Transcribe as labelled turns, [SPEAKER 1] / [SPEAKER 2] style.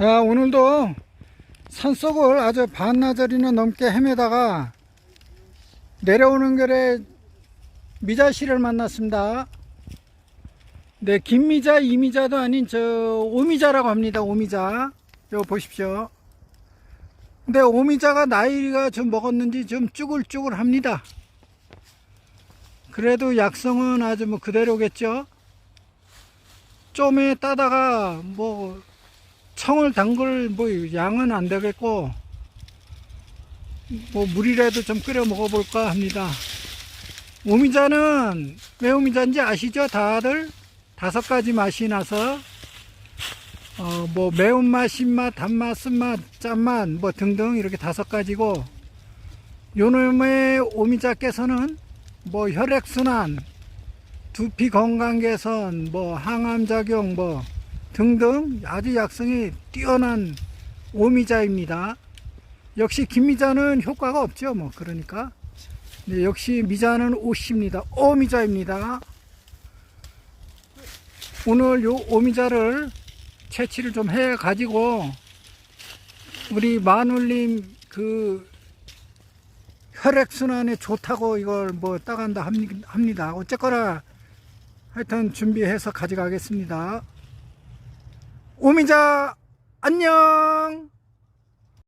[SPEAKER 1] 야, 오늘도 산속을 아주 반나절이나 넘게 헤매다가 내려오는 길에 미자 씨를 만났습니다. 네, 김미자, 이미자도 아닌 저 오미자라고 합니다. 오미자. 요 보십시오. 근데 오미자가 나이가 좀 먹었는지 좀 쭈글쭈글 합니다. 그래도 약성은 아주 뭐 그대로겠죠. 좀에 따다가 뭐 청을 담글 뭐 양은 안 되겠고 뭐 물이라도 좀 끓여 먹어볼까 합니다. 오미자는 왜 오미자인지 아시죠? 다들 다섯 가지 맛이 나서 어 뭐 매운맛, 신맛, 단맛, 쓴맛, 짠맛 뭐 등등 이렇게 다섯 가지고 요놈의 오미자께서는 뭐 혈액순환, 두피 건강 개선, 뭐 항암 작용 뭐 등등 아주 약성이 뛰어난 오미자입니다. 역시 김미자는 효과가 없죠. 뭐 그러니까 네, 역시 미자는 오십니다. 오미자입니다. 오늘 요 오미자를 채취를 좀 해 가지고 우리 마눌님 그 혈액순환에 좋다고 이걸 뭐 따간다 합니- 합니다. 어쨌거나 하여튼 준비해서 가져가겠습니다. 오미자 안녕